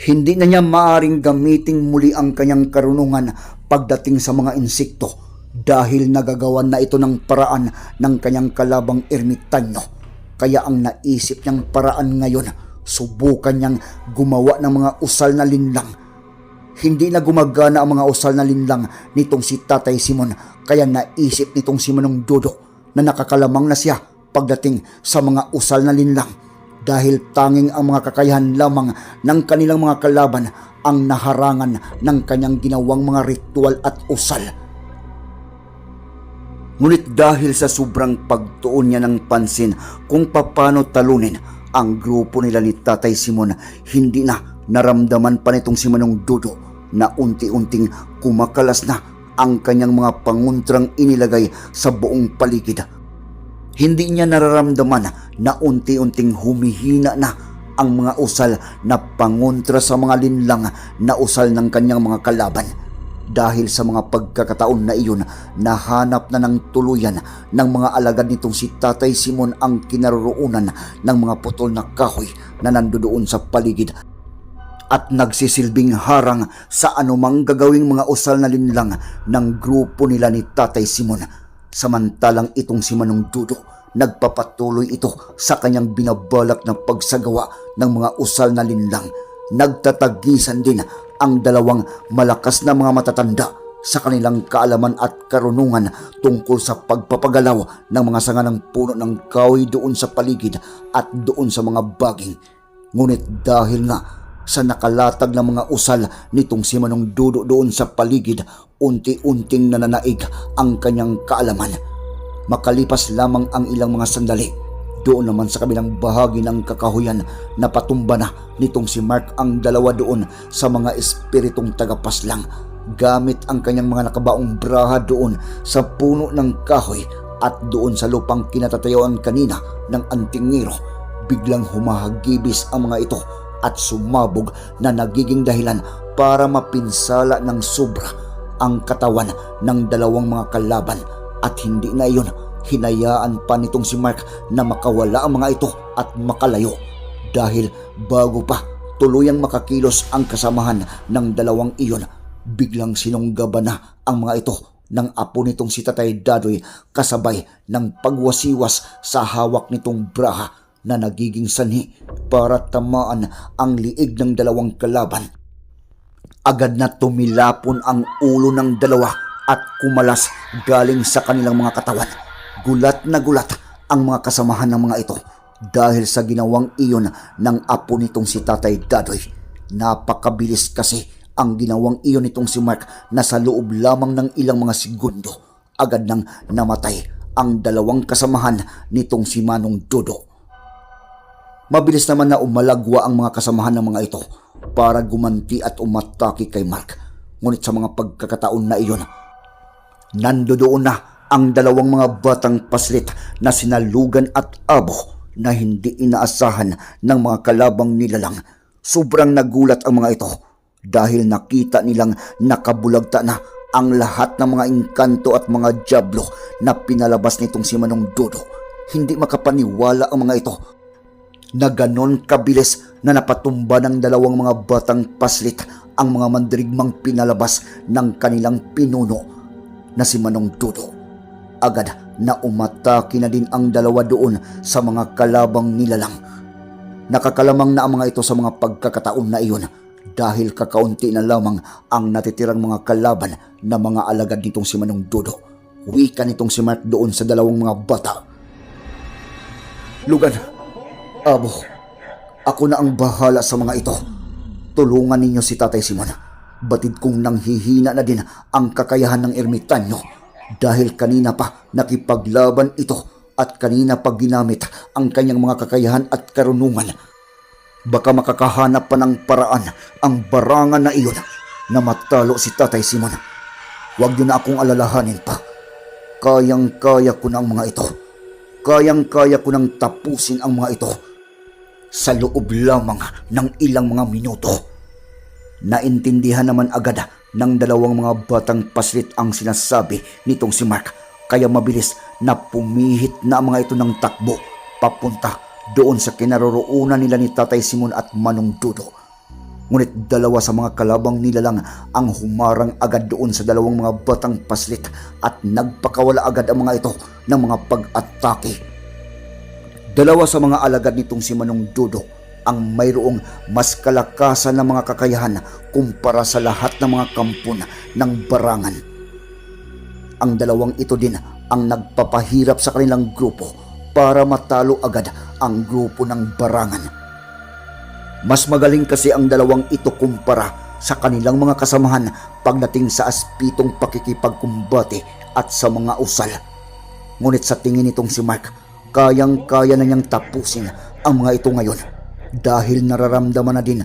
Hindi na niya maaring gamiting muli ang kanyang karunungan pagdating sa mga insekto dahil nagagawan na ito ng paraan ng kanyang kalabang ermitanyo. Kaya ang naisip niyang paraan ngayon, subukan niyang gumawa ng mga usal na linlang. Hindi na gumagana ang mga usal na linlang nitong si Tatay Simon kaya naisip nitong si Manong Dodo na nakakalamang na siya pagdating sa mga usal na linlang dahil tanging ang mga kakayahan lamang ng kanilang mga kalaban ang naharangan ng kanyang ginawang mga ritual at usal. Ngunit dahil sa sobrang pagtuon niya ng pansin kung paano talunin ang grupo nila ni Tatay Simon, hindi na naramdaman pa nitong si Manong Dodo na unti-unting kumakalas na ang kanyang mga panguntrang inilagay sa buong paligid hindi niya nararamdaman na unti-unting humihina na ang mga usal na pangontra sa mga linlang na usal ng kanyang mga kalaban. Dahil sa mga pagkakataon na iyon, nahanap na ng tuluyan ng mga alagad nitong si Tatay Simon ang kinaroroonan ng mga putol na kahoy na nandoon sa paligid at nagsisilbing harang sa anumang gagawing mga usal na linlang ng grupo nila ni Tatay Simon. Samantalang itong si Manong Dudo, nagpapatuloy ito sa kanyang binabalak na pagsagawa ng mga usal na linlang. Nagtatagisan din ang dalawang malakas na mga matatanda sa kanilang kaalaman at karunungan tungkol sa pagpapagalaw ng mga sanga ng puno ng kahoy doon sa paligid at doon sa mga baging. Ngunit dahil nga sa nakalatag ng mga usal nitong si Manong Dudo doon sa paligid, unti-unting nananaig ang kanyang kaalaman. Makalipas lamang ang ilang mga sandali, doon naman sa kabilang bahagi ng kakahuyan na patumba na nitong si Mark ang dalawa doon sa mga espiritong tagapaslang gamit ang kanyang mga nakabaong braha doon sa puno ng kahoy at doon sa lupang kinatatayuan kanina ng antingero. Biglang humahagibis ang mga ito at sumabog na nagiging dahilan para mapinsala ng sobra ang katawan ng dalawang mga kalaban at hindi na iyon hinayaan pa nitong si Mark na makawala ang mga ito at makalayo dahil bago pa tuluyang makakilos ang kasamahan ng dalawang iyon biglang sinunggaban na ang mga ito ng apo nitong si Tatay Dadoy kasabay ng pagwasiwas sa hawak nitong braha na nagiging sanhi para tamaan ang liig ng dalawang kalaban. Agad na tumilapon ang ulo ng dalawa at kumalas galing sa kanilang mga katawan. Gulat na gulat ang mga kasamahan ng mga ito dahil sa ginawang iyon ng apo nitong si Tatay Dadoy. Napakabilis kasi ang ginawang iyon nitong si Mark na sa loob lamang ng ilang mga segundo agad nang namatay ang dalawang kasamahan nitong si Manong Dodo. Mabilis naman na umalagwa ang mga kasamahan ng mga ito para gumanti at umatake kay Mark. Ngunit sa mga pagkakataon na iyon, nandoon na ang dalawang mga batang paslit na sinalugan at abo na hindi inaasahan ng mga kalabang nilalang. Sobrang nagulat ang mga ito dahil nakita nilang nakabulagta na ang lahat ng mga engkanto at mga jablo na pinalabas nitong si Manong Dodo. Hindi makapaniwala ang mga ito na ganon kabilis na napatumba ng dalawang mga batang paslit ang mga mandirigmang pinalabas ng kanilang pinuno na si Manong Dudo. Agad na umatake na din ang dalawa doon sa mga kalabang nilalang. Nakakalamang na ang mga ito sa mga pagkakataon na iyon dahil kakaunti na lamang ang natitirang mga kalaban na mga alagad nitong si Manong Dodo. Wika nitong si Mark doon sa dalawang mga bata. Lugan, abo, ako na ang bahala sa mga ito. Tulungan ninyo si Tatay Simon. Batid kong nanghihina na din ang kakayahan ng ermitanyo dahil kanina pa nakipaglaban ito at kanina pa ginamit ang kanyang mga kakayahan at karunungan. Baka makakahanap pa ng paraan ang barangan na iyon na matalo si Tatay Simon. Huwag niyo na akong alalahanin pa. Kayang-kaya ko na ang mga ito. Kayang-kaya ko nang tapusin ang mga ito sa loob lamang ng ilang mga minuto. Naintindihan naman agad ng dalawang mga batang paslit ang sinasabi nitong si Mark kaya mabilis na pumihit na mga ito ng takbo papunta doon sa kinaroroonan nila ni Tatay Simon at Manong Dudo. Ngunit dalawa sa mga kalabang nila lang ang humarang agad doon sa dalawang mga batang paslit at nagpakawala agad ang mga ito ng mga pag-atake. Dalawa sa mga alagad nitong si Manong Dudo ang mayroong mas kalakasan na mga kakayahan kumpara sa lahat ng mga kampon ng barangan. Ang dalawang ito din ang nagpapahirap sa kanilang grupo para matalo agad ang grupo ng barangan. Mas magaling kasi ang dalawang ito kumpara sa kanilang mga kasamahan pagdating sa aspitong pakikipagkumbate at sa mga usal. Ngunit sa tingin nitong si Mark, kayang-kaya na niyang tapusin ang mga ito ngayon dahil nararamdaman na din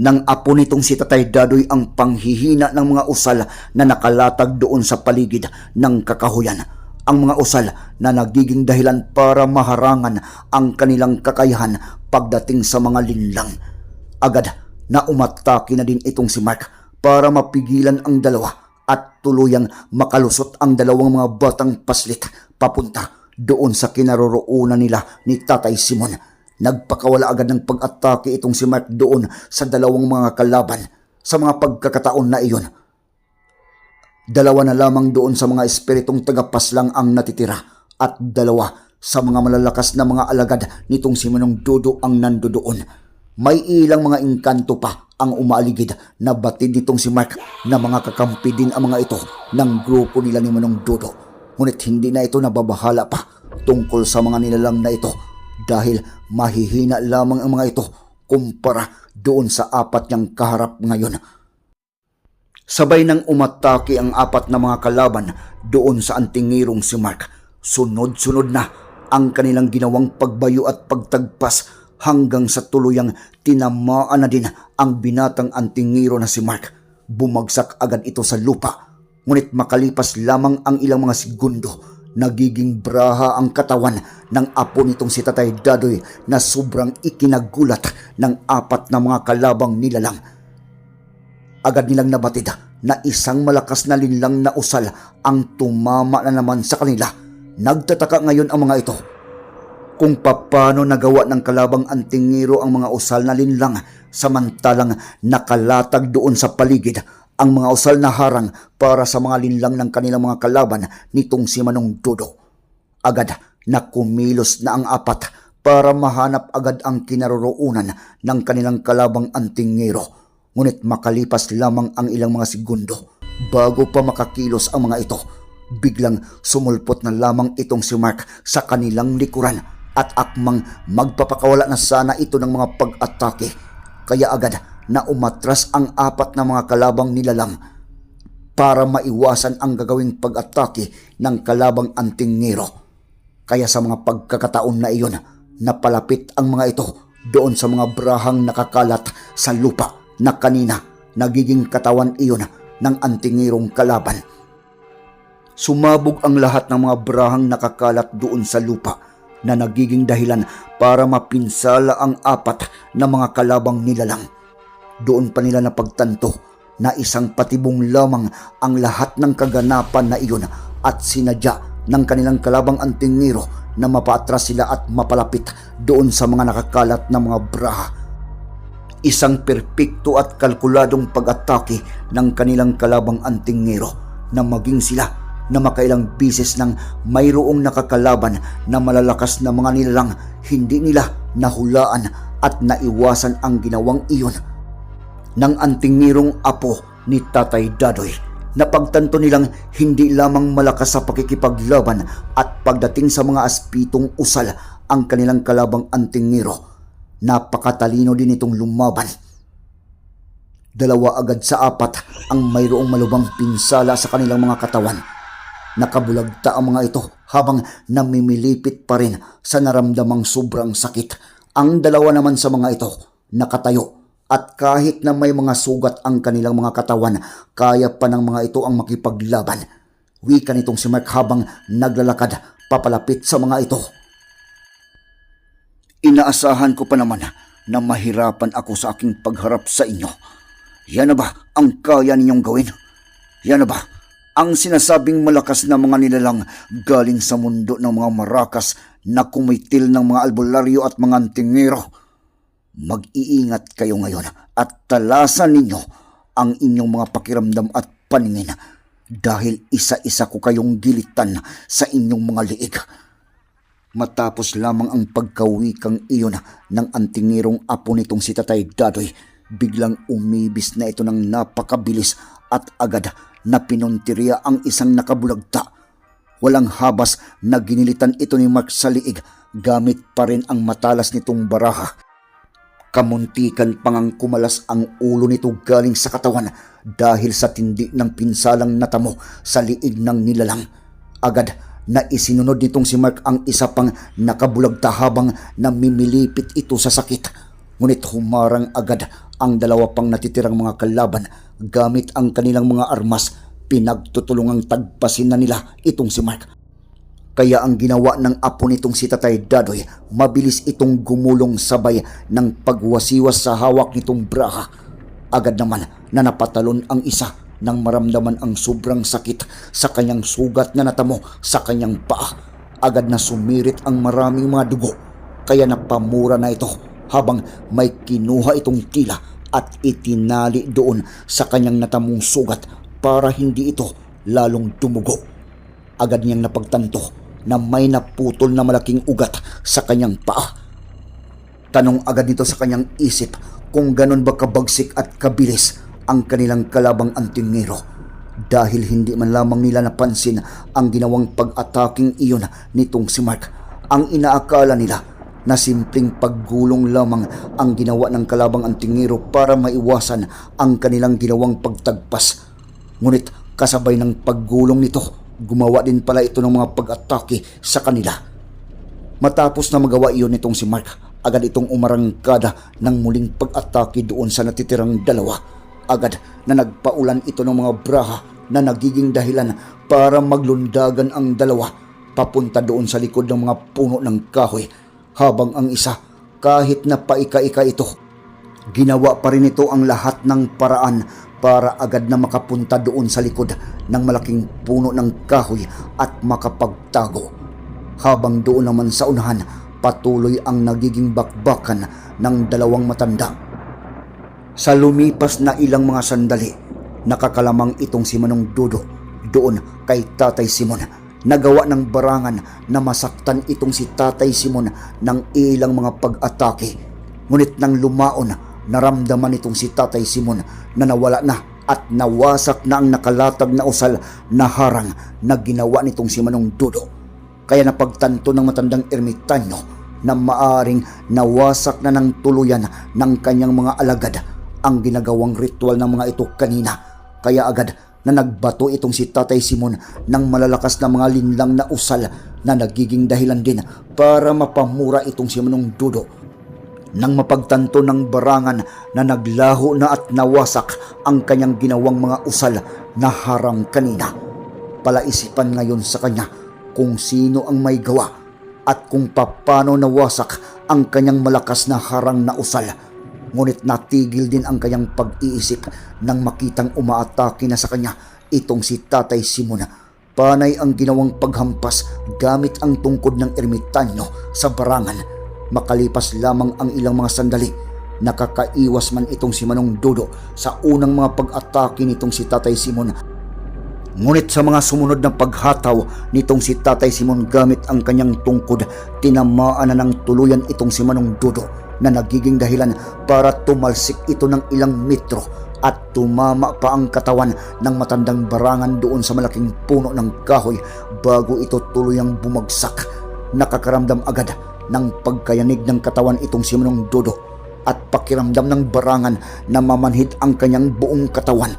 ng apo nitong si Tatay Dadoy ang panghihina ng mga usal na nakalatag doon sa paligid ng kakahuyan. Ang mga usal na nagiging dahilan para maharangan ang kanilang kakayahan pagdating sa mga linlang. Agad na umatake na din itong si Mark para mapigilan ang dalawa at tuluyang makalusot ang dalawang mga batang paslit papunta doon sa kinaroroonan nila ni Tatay Simon. Nagpakawala agad ng pag-atake itong si Mark doon sa dalawang mga kalaban sa mga pagkakataon na iyon. Dalawa na lamang doon sa mga espiritong tagapaslang ang natitira at dalawa sa mga malalakas na mga alagad nitong si Manong Dodo ang nandoon. May ilang mga engkanto pa ang umaaligid na batid nitong si Mark na mga kakampi din ang mga ito ng grupo nila ni Manong Dodo. Ngunit hindi na ito nababahala pa tungkol sa mga nilalang na ito dahil mahihina lamang ang mga ito kumpara doon sa apat niyang kaharap ngayon. Sabay nang umatake ang apat na mga kalaban doon sa antingirong si Mark. Sunod-sunod na ang kanilang ginawang pagbayo at pagtagpas hanggang sa tuluyang tinamaan na din ang binatang antingiro na si Mark. Bumagsak agad ito sa lupa. Ngunit makalipas lamang ang ilang mga segundo, nagiging braha ang katawan ng apo nitong si Tatay Dadoy na sobrang ikinagulat ng apat na mga kalabang nilalang. Agad nilang nabatid na isang malakas na linlang na usal ang tumama na naman sa kanila. Nagtataka ngayon ang mga ito kung paano nagawa ng kalabang antingiro ang mga usal na linlang samantalang nakalatag doon sa paligid ang mga usal na harang para sa mga linlang ng kanilang mga kalaban nitong si Manong Dodo. Agad na kumilos na ang apat para mahanap agad ang kinaroroonan ng kanilang kalabang antingero. Ngunit makalipas lamang ang ilang mga segundo bago pa makakilos ang mga ito, biglang sumulpot na lamang itong si Mark sa kanilang likuran at akmang magpapakawala na sana ito ng mga pag-atake. Kaya agad na umatras ang apat na mga kalabang nilalang para maiwasan ang gagawing pag-atake ng kalabang antingero. Kaya sa mga pagkakataon na iyon, napalapit ang mga ito doon sa mga brahang nakakalat sa lupa na kanina nagiging katawan iyon ng antingirong kalaban. Sumabog ang lahat ng mga brahang nakakalat doon sa lupa na nagiging dahilan para mapinsala ang apat na mga kalabang nilalang. Doon pa nila napagtanto na isang patibong lamang ang lahat ng kaganapan na iyon at sinadya ng kanilang kalabang antingiro na mapaatras sila at mapalapit doon sa mga nakakalat na mga braha. Isang perpekto at kalkuladong pag-atake ng kanilang kalabang antingero na maging sila na makailang bisis ng mayroong nakakalaban na malalakas na mga nilalang hindi nila nahulaan at naiwasan ang ginawang iyon ng antingnirong apo ni Tatay Dadoy. Napagtanto nilang hindi lamang malakas sa pakikipaglaban at pagdating sa mga aspitong usal ang kanilang kalabang antingniro. Napakatalino din itong lumaban. Dalawa agad sa apat ang mayroong malubang pinsala sa kanilang mga katawan. Nakabulagta ang mga ito habang namimilipit pa rin sa naramdamang sobrang sakit. Ang dalawa naman sa mga ito nakatayo at kahit na may mga sugat ang kanilang mga katawan, kaya pa ng mga ito ang makipaglaban. Wika nitong si Mark habang naglalakad papalapit sa mga ito. Inaasahan ko pa naman na mahirapan ako sa aking pagharap sa inyo. Yan na ba ang kaya ninyong gawin? Yan na ba ang sinasabing malakas na mga nilalang galing sa mundo ng mga marakas na kumitil ng mga albularyo at mga antingero? Mag-iingat kayo ngayon at talasan ninyo ang inyong mga pakiramdam at paningin dahil isa-isa ko kayong gilitan sa inyong mga liig. Matapos lamang ang pagkawikang iyon ng antingirong apo nitong si Tatay Dadoy, biglang umibis na ito ng napakabilis at agad na pinuntirya ang isang nakabulagta. Walang habas na ginilitan ito ni Mark sa liig gamit pa rin ang matalas nitong baraha. Kamuntikan pangang kumalas ang ulo nito galing sa katawan dahil sa tindi ng pinsalang natamo sa liig ng nilalang. Agad na isinunod nitong si Mark ang isa pang nakabulagta habang namimilipit ito sa sakit. Ngunit humarang agad ang dalawa pang natitirang mga kalaban gamit ang kanilang mga armas pinagtutulungang tagpasin na nila itong si Mark. Kaya ang ginawa ng apo nitong si Tatay Dadoy, mabilis itong gumulong sabay ng pagwasiwas sa hawak nitong braha. Agad naman na napatalon ang isa nang maramdaman ang sobrang sakit sa kanyang sugat na natamo sa kanyang paa. Agad na sumirit ang maraming mga dugo, kaya napamura na ito habang may kinuha itong tila at itinali doon sa kanyang natamong sugat para hindi ito lalong dumugo. Agad niyang napagtanto na may naputol na malaking ugat sa kanyang paa. Tanong agad nito sa kanyang isip kung ganon ba kabagsik at kabilis ang kanilang kalabang antingero dahil hindi man lamang nila napansin ang ginawang pag-ataking iyon nitong si Mark. Ang inaakala nila na simpleng paggulong lamang ang ginawa ng kalabang antingero para maiwasan ang kanilang ginawang pagtagpas. Ngunit kasabay ng paggulong nito, gumawa din pala ito ng mga pag-atake sa kanila. Matapos na magawa iyon nitong si Mark, agad itong umarangkada ng muling pag-atake doon sa natitirang dalawa. Agad na nagpaulan ito ng mga braha na nagiging dahilan para maglundagan ang dalawa papunta doon sa likod ng mga puno ng kahoy habang ang isa kahit na paika-ika ito ginawa pa rin ito ang lahat ng paraan para agad na makapunta doon sa likod ng malaking puno ng kahoy at makapagtago. Habang doon naman sa unahan, patuloy ang nagiging bakbakan ng dalawang matanda. Sa lumipas na ilang mga sandali, nakakalamang itong si Manong Dudo doon kay Tatay Simon. Nagawa ng barangan na masaktan itong si Tatay Simon ng ilang mga pag-atake. Ngunit nang lumaon, naramdaman itong si Tatay Simon na nawala na at nawasak na ang nakalatag na usal na harang na ginawa nitong si Manong Dudo. Kaya napagtanto ng matandang ermitanyo na maaring nawasak na ng tuluyan ng kanyang mga alagad ang ginagawang ritual ng mga ito kanina. Kaya agad na nagbato itong si Tatay Simon ng malalakas na mga linlang na usal na nagiging dahilan din para mapamura itong si Manong Dudo nang mapagtanto ng barangan na naglaho na at nawasak ang kanyang ginawang mga usal na harang kanina. Palaisipan ngayon sa kanya kung sino ang may gawa at kung papano nawasak ang kanyang malakas na harang na usal. Ngunit natigil din ang kanyang pag-iisip nang makitang umaatake na sa kanya itong si Tatay Simon. Panay ang ginawang paghampas gamit ang tungkod ng ermitanyo sa barangan Makalipas lamang ang ilang mga sandali, nakakaiwas man itong si Manong Dodo sa unang mga pag-atake nitong si Tatay Simon. Ngunit sa mga sumunod na paghataw nitong si Tatay Simon gamit ang kanyang tungkod, tinamaan na ng tuluyan itong si Manong Dodo na nagiging dahilan para tumalsik ito ng ilang metro at tumama pa ang katawan ng matandang barangan doon sa malaking puno ng kahoy bago ito tuluyang bumagsak. Nakakaramdam agad ng pagkayanig ng katawan itong si Manong Dodo at pakiramdam ng barangan na mamanhid ang kanyang buong katawan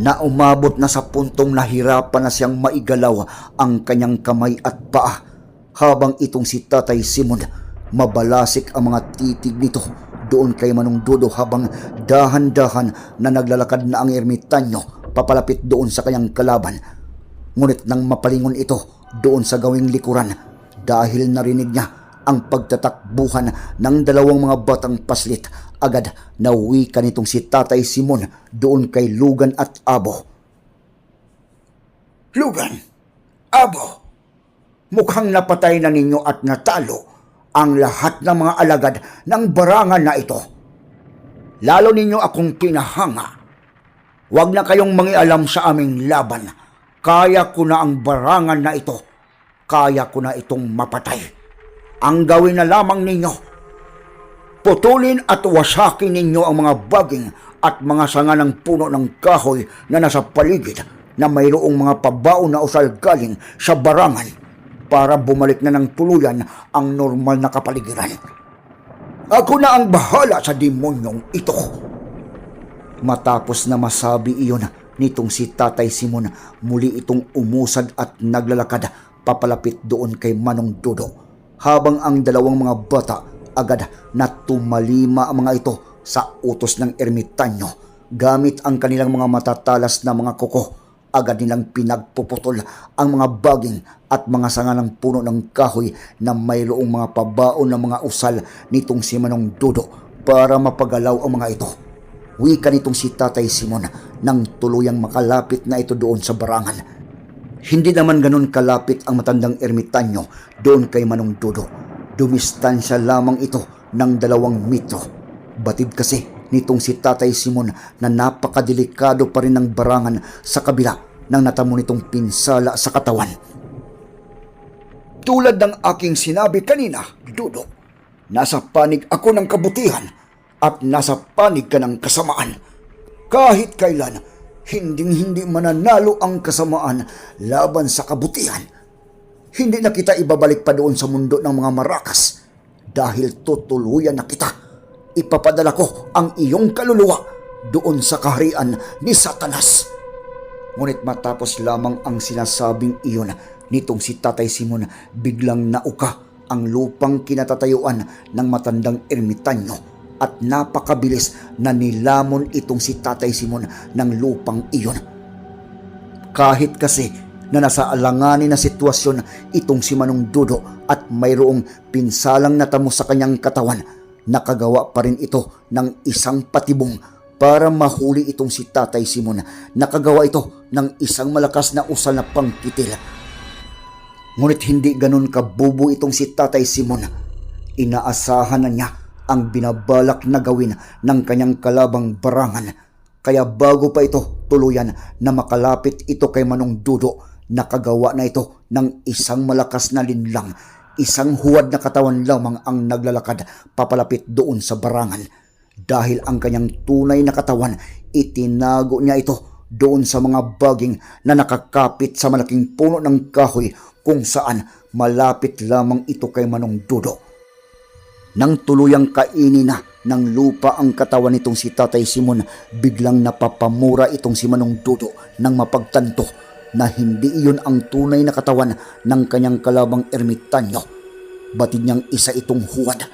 na umabot na sa puntong nahirapan na siyang maigalaw ang kanyang kamay at paa habang itong si Tatay Simon mabalasik ang mga titig nito doon kay Manong Dodo habang dahan-dahan na naglalakad na ang ermitanyo papalapit doon sa kanyang kalaban. Ngunit nang mapalingon ito doon sa gawing likuran dahil narinig niya ang pagtatakbuhan ng dalawang mga batang paslit agad na wika nitong si Tatay Simon doon kay Lugan at Abo. Lugan, Abo, mukhang napatay na ninyo at natalo ang lahat ng mga alagad ng barangan na ito. Lalo ninyo akong kinahanga. Huwag na kayong mangialam sa aming laban. Kaya ko na ang barangan na ito. Kaya ko na itong mapatay. Ang gawin na lamang ninyo, putulin at wasakin ninyo ang mga baging at mga sanga ng puno ng kahoy na nasa paligid na mayroong mga pabao na usal galing sa barangan para bumalik na ng tuluyan ang normal na kapaligiran. Ako na ang bahala sa demonyong ito. Matapos na masabi iyon nitong si Tatay Simon, muli itong umusad at naglalakad papalapit doon kay Manong Dodo. Habang ang dalawang mga bata agad na tumalima ang mga ito sa utos ng ermitanyo gamit ang kanilang mga matatalas na mga kuko agad nilang pinagpuputol ang mga baging at mga sanga ng puno ng kahoy na mayroong mga pabaon ng mga usal nitong si Manong Dodo para mapagalaw ang mga ito. Wika nitong si Tatay Simon nang tuluyang makalapit na ito doon sa barangan. Hindi naman ganun kalapit ang matandang ermitanyo doon kay Manong Dodo. Dumistansya lamang ito ng dalawang metro. Batid kasi nitong si Tatay Simon na napakadelikado pa rin ng barangan sa kabila ng natamo nitong pinsala sa katawan. Tulad ng aking sinabi kanina, Dodo, nasa panig ako ng kabutihan at nasa panig ka ng kasamaan. Kahit kailan, hinding-hindi mananalo ang kasamaan laban sa kabutihan. Hindi na kita ibabalik pa doon sa mundo ng mga marakas dahil tutuluyan na kita. Ipapadala ko ang iyong kaluluwa doon sa kaharian ni Satanas. Ngunit matapos lamang ang sinasabing iyon nitong si Tatay Simon biglang nauka ang lupang kinatatayuan ng matandang ermitanyo at napakabilis na nilamon itong si Tatay Simon ng lupang iyon. Kahit kasi na nasa alanganin na sitwasyon itong si Manong Dudo at mayroong pinsalang natamo sa kanyang katawan, nakagawa pa rin ito ng isang patibong para mahuli itong si Tatay Simon. Nakagawa ito ng isang malakas na usal na pangkitil. Ngunit hindi ganun kabubo itong si Tatay Simon. Inaasahan na niya ang binabalak na gawin ng kanyang kalabang barangan. Kaya bago pa ito tuluyan na makalapit ito kay Manong Dudo, nakagawa na ito ng isang malakas na linlang. Isang huwad na katawan lamang ang naglalakad papalapit doon sa barangan. Dahil ang kanyang tunay na katawan, itinago niya ito doon sa mga baging na nakakapit sa malaking puno ng kahoy kung saan malapit lamang ito kay Manong Dudo. Nang tuluyang kainin na ng lupa ang katawan nitong si Tatay Simon, biglang napapamura itong si Manong Dudo nang mapagtanto na hindi iyon ang tunay na katawan ng kanyang kalabang ermitanyo. Batid niyang isa itong huwad.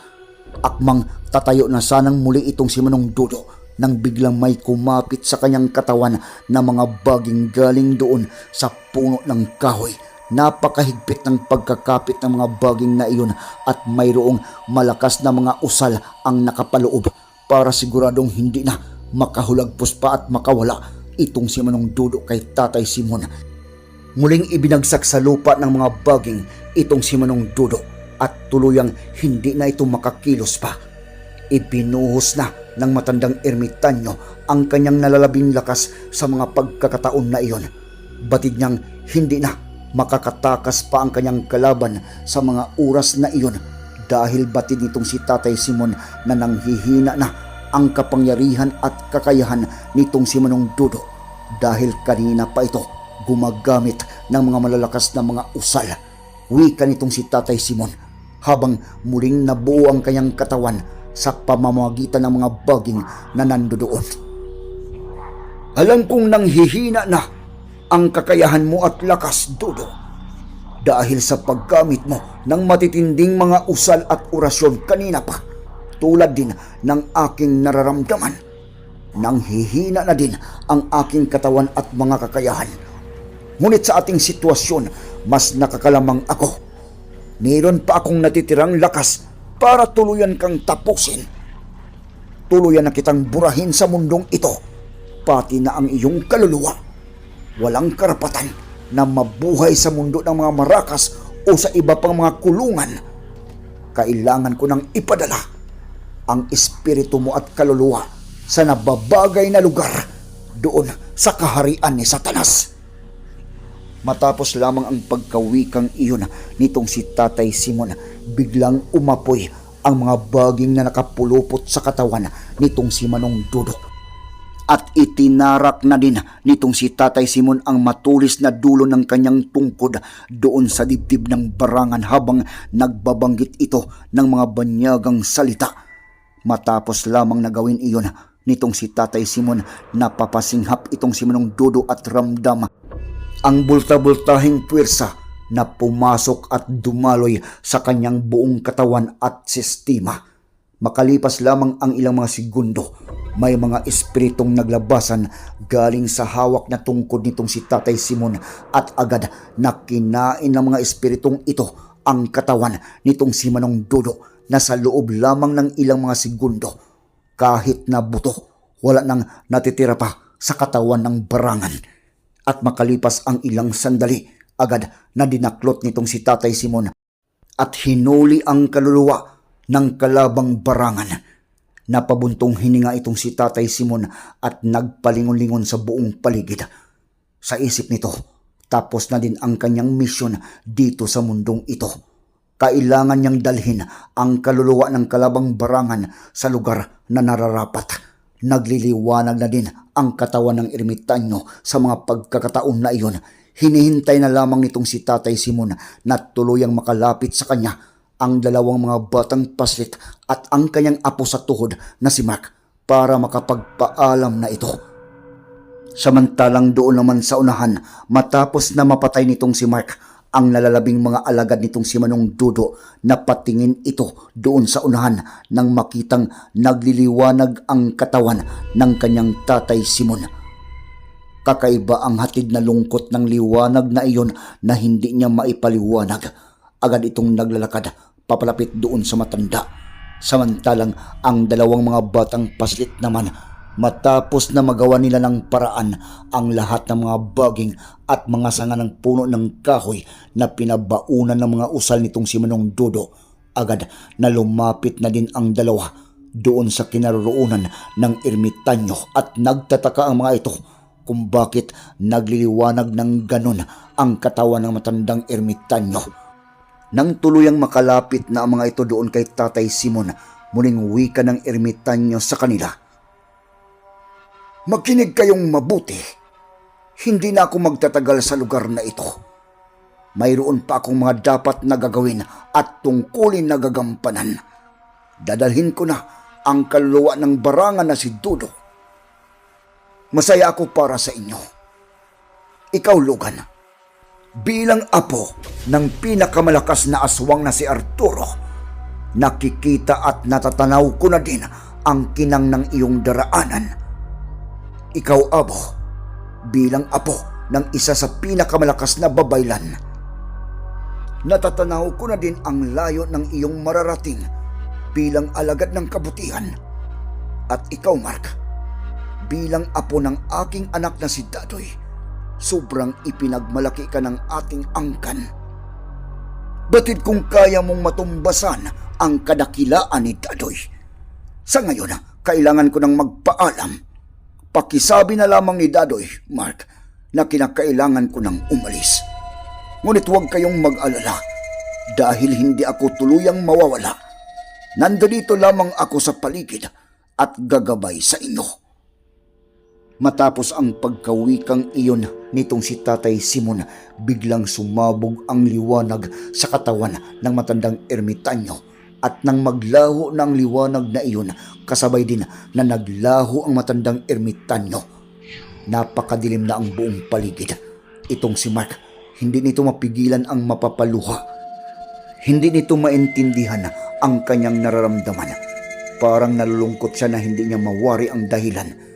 Akmang tatayo na sanang muli itong si Manong Dudo nang biglang may kumapit sa kanyang katawan na mga baging galing doon sa puno ng kahoy. Napakahigpit ng pagkakapit ng mga baging na iyon at mayroong malakas na mga usal ang nakapaloob para siguradong hindi na makahulagpos pa at makawala itong si Manong Dudo kay Tatay Simon. Muling ibinagsak sa lupa ng mga baging itong si Manong Dudo at tuluyang hindi na ito makakilos pa. Ipinuhos na ng matandang ermitanyo ang kanyang nalalabing lakas sa mga pagkakataon na iyon. Batid niyang hindi na makakatakas pa ang kanyang kalaban sa mga oras na iyon dahil batid nitong si Tatay Simon na nanghihina na ang kapangyarihan at kakayahan nitong si Manong Dudo dahil kanina pa ito gumagamit ng mga malalakas na mga usal. Wika nitong si Tatay Simon habang muling nabuo ang kanyang katawan sa pamamagitan ng mga baging na nandoon. Alam kong nanghihina na ang kakayahan mo at lakas, Dodo. Dahil sa paggamit mo ng matitinding mga usal at orasyon kanina pa, tulad din ng aking nararamdaman. Nanghihina na din ang aking katawan at mga kakayahan. Ngunit sa ating sitwasyon, mas nakakalamang ako. Mayroon pa akong natitirang lakas para tuluyan kang tapusin. Tuluyan na kitang burahin sa mundong ito, pati na ang iyong kaluluwa. Walang karapatan na mabuhay sa mundo ng mga marakas o sa iba pang mga kulungan. Kailangan ko nang ipadala ang espiritu mo at kaluluwa sa nababagay na lugar doon sa kaharian ni Satanas. Matapos lamang ang pagkawikang iyon nitong si Tatay Simon, biglang umapoy ang mga baging na nakapulupot sa katawan nitong si Manong Dudok. At itinarak na din nitong si Tatay Simon ang matulis na dulo ng kanyang tungkod doon sa dibdib ng barangan habang nagbabanggit ito ng mga banyagang salita. Matapos lamang na gawin iyon nitong si Tatay Simon, napapasinghap itong si Manong Dodo at ramdam ang bulta-bultahing puwersa na pumasok at dumaloy sa kanyang buong katawan at sistema. Makalipas lamang ang ilang mga segundo, may mga espiritong naglabasan galing sa hawak na tungkod nitong si Tatay Simon at agad na kinain ng mga espiritong ito ang katawan nitong si Manong Dodo na sa loob lamang ng ilang mga segundo. Kahit na buto, wala nang natitira pa sa katawan ng barangan at makalipas ang ilang sandali, agad na dinaklot nitong si Tatay Simon at hinuli ang kaluluwa ng kalabang barangan. Napabuntong hininga itong si Tatay Simon at nagpalingon-lingon sa buong paligid. Sa isip nito, tapos na din ang kanyang misyon dito sa mundong ito. Kailangan niyang dalhin ang kaluluwa ng kalabang barangan sa lugar na nararapat. Nagliliwanag na din ang katawan ng ermitanyo sa mga pagkakataon na iyon. Hinihintay na lamang nitong si Tatay Simon na tuluyang makalapit sa kanya ang dalawang mga batang paslit at ang kanyang apo sa tuhod na si Mark para makapagpaalam na ito. Samantalang doon naman sa unahan, matapos na mapatay nitong si Mark, ang nalalabing mga alagad nitong si Manong Dudo na patingin ito doon sa unahan nang makitang nagliliwanag ang katawan ng kanyang tatay Simon. Kakaiba ang hatid na lungkot ng liwanag na iyon na hindi niya maipaliwanag. Agad itong naglalakad papalapit doon sa matanda. Samantalang ang dalawang mga batang paslit naman matapos na magawa nila ng paraan ang lahat ng mga baging at mga sanga ng puno ng kahoy na pinabaunan ng mga usal nitong si Manong Dodo. Agad na lumapit na din ang dalawa doon sa kinaroroonan ng ermitanyo at nagtataka ang mga ito kung bakit nagliliwanag ng ganon ang katawan ng matandang ermitanyo. Nang tuluyang makalapit na ang mga ito doon kay Tatay Simon, muling wika ng ermitanyo sa kanila. Makinig kayong mabuti. Hindi na ako magtatagal sa lugar na ito. Mayroon pa akong mga dapat na gagawin at tungkulin na gagampanan. Dadalhin ko na ang kaluluwa ng barangan na si Dudo. Masaya ako para sa inyo. Ikaw, Lugan, bilang apo ng pinakamalakas na aswang na si Arturo, nakikita at natatanaw ko na din ang kinang ng iyong daraanan. Ikaw, Abo, bilang apo ng isa sa pinakamalakas na babaylan. Natatanaw ko na din ang layo ng iyong mararating bilang alagad ng kabutihan. At ikaw, Mark, bilang apo ng aking anak na si Dadoy, sobrang ipinagmalaki ka ng ating angkan. Batid kung kaya mong matumbasan ang kadakilaan ni Dadoy. Sa ngayon, kailangan ko nang magpaalam. Pakisabi na lamang ni Dadoy, Mark, na kinakailangan ko nang umalis. Ngunit huwag kayong mag-alala dahil hindi ako tuluyang mawawala. Nandito lamang ako sa paligid at gagabay sa inyo. Matapos ang pagkawikang iyon nitong si Tatay Simon, biglang sumabog ang liwanag sa katawan ng matandang ermitanyo at nang maglaho ng liwanag na iyon, kasabay din na naglaho ang matandang ermitanyo. Napakadilim na ang buong paligid. Itong si Mark, hindi nito mapigilan ang mapapaluha. Hindi nito maintindihan ang kanyang nararamdaman. Parang nalulungkot siya na hindi niya mawari ang dahilan.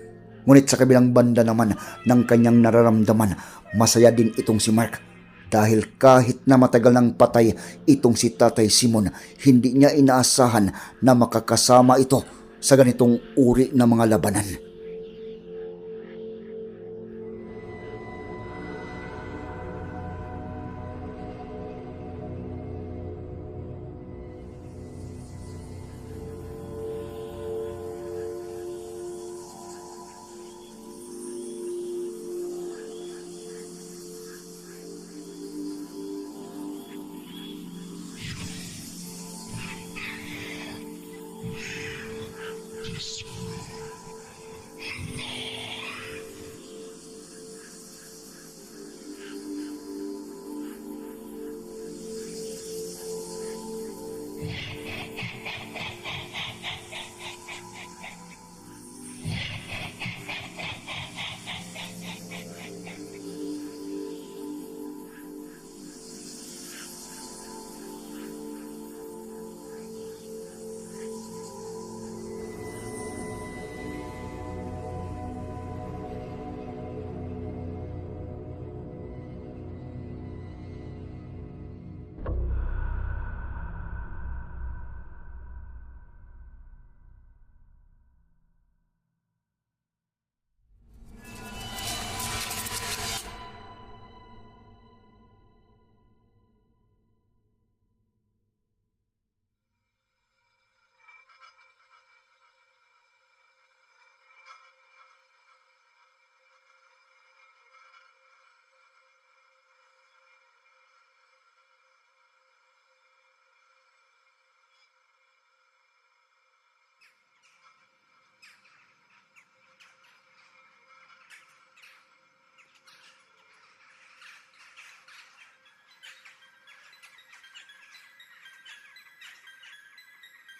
Ngunit sa kabilang banda naman ng kanyang nararamdaman, masaya din itong si Mark. Dahil kahit na matagal ng patay itong si Tatay Simon, hindi niya inaasahan na makakasama ito sa ganitong uri ng mga labanan.